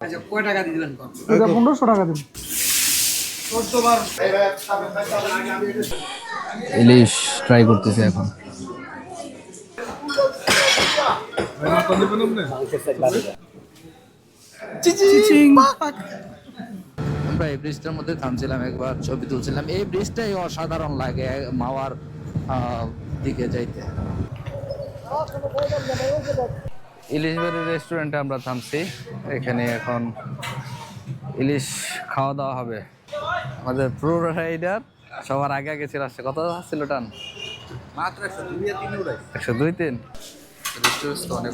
আচ্ছা কয় টাকা দিবেন এটা পনেরোশো টাকা দিন। ইলিশ ট্রাই করতেছি এখন। আমরা এই ব্রিজটার মধ্যে থামছিলাম একবার ছবি তুলছিলাম। এই ব্রিজটাই অসাধারণ লাগে মাওয়ার দিকে যাইতে। ইলিশ বাড়ির রেস্টুরেন্টে আমরা থামছি। এখানে এখন ইলিশ খাওয়া দাওয়া হবে। আমাদের প্রো রাইডার সবার আগে আগে ছিল আসছে। কত ছিল টান? মাত্র একশো দুই তিন অনেক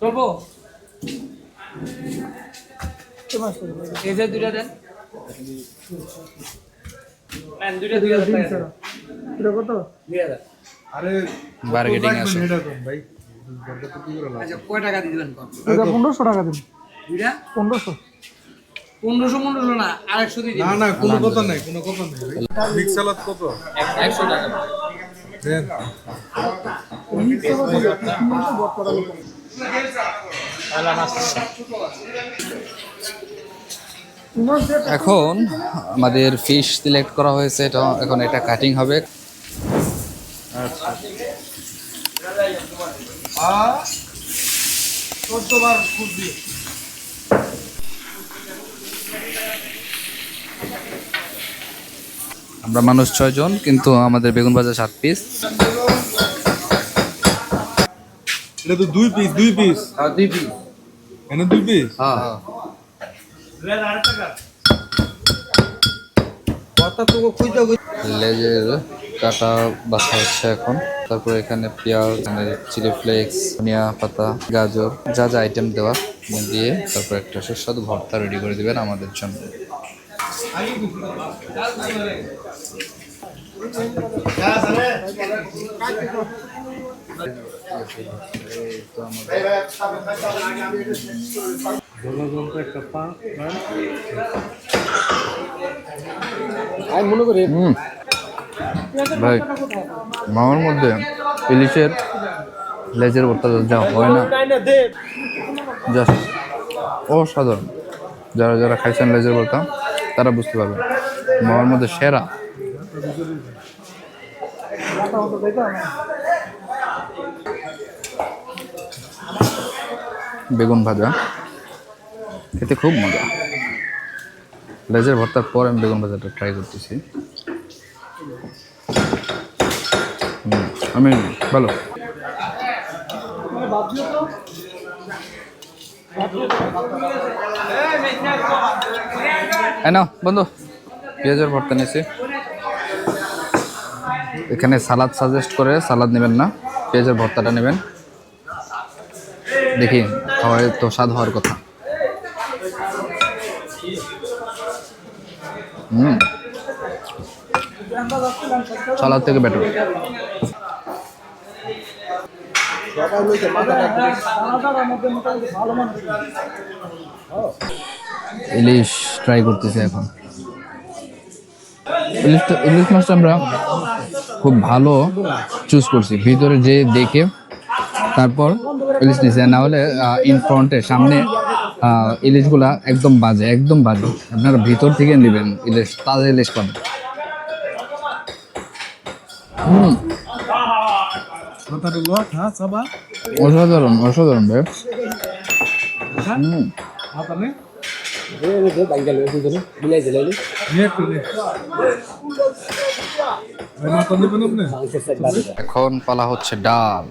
চলবো? এই যে দুইটা দেন। নেন দুইটা দুই হাজার। এটা আচ্ছা কয় টাকা দিবেন কম? এটা পনেরোশো টাকা দিন। দুইটা? পনেরোশো। পনেরোশো পনেরোশো না আরেকশো দিয়ে না না কোনো কথা নাই কোনো কথা নাই মিক্স সালাদ কত? একশো টাকা। দেন। এখন আমাদের ফিশ সিলেক্ট করা হয়েছে এটা এখন এটা কাটিং হবে। চোদ্দ বার ফুট দিয়ে আমরা মানুষ ছয়জন কিন্তু আমাদের বেগুন ভাজা সাত পিস এটা তো দুই পিস দুই পিস আর দুই পিস এনে দুই পিস হ্যাঁ। কথা তো খুঁজতে লেজের কাটা বাছা হচ্ছে এখন। তারপর এখানে পেঁয়াজ চিলি ফ্লেক্স ধনিয়া পাতা গাজর যা যা আইটেম দেওয়া দিয়ে তারপর একটা সুস্বাদু ভর্তা রেডি করে দিবেন আমাদের জন্য। হুম। ভাই, মামার মধ্যে ইলিশের লেজের ভর্তা যা হয় না। জাস্ট অসাধারণ। যারা যারা খাইছেন লেজের ভর্তা, তারা বুঝতে পারবেন। মামার মধ্যে সেরা। বেগুন ভাজা। খেতে খুব মজা। লেজের ভর্তার পর আমি বেগুন ভাজাটা ট্রাই করতেছি হুম, আমি ভালো নাও, বন্ধু, পেঁয়াজের ভর্তা নিয়েছি। এখানে সালাদ সাজেস্ট করে সালাদ নেবেন না, পেঁয়াজের ভর্তাটা নেবেন। দেখি, খাওয়ায় তো স্বাদ হওয়ার কথা। হুম। সালাদ থেকে বেটার ইলিশ ট্রাই করতেছি এখন। ইলিশ মাছটা আমরা খুব ভালো চুজ করছি। ভিতরে যে দেখে তারপর ইলিশ নিছে না হলে ইন ফ্রন্টে সামনে ইলিশগুলা একদম বাজে একদম বাজে। আপনারা ভিতর থেকে নেবেন ইলিশ, তাজা ইলিশ পাবেন। হুম। লট হ্যাঁ সাবা? অসাধারণ অসাধারণ ভাই। হুম। মাথা নেবেন আপনি? এখন পালা হচ্ছে ডাল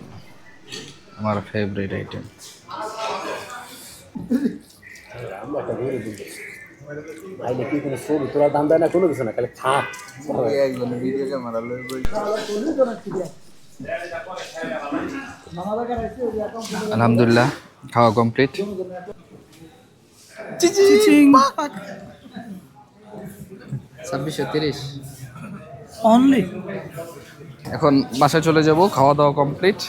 আমার ফেভারিট আইটেম আইলে কি কোনো ছবি তোরা দাম দেয় না কোনো কিছু না খালি খা। আলহামদুলিল্লাহ খাওয়া কমপ্লিট ছাব্বিশশো তিরিশ। অনলি এখন বাসায় চলে যাব খাওয়া দাওয়া কমপ্লিট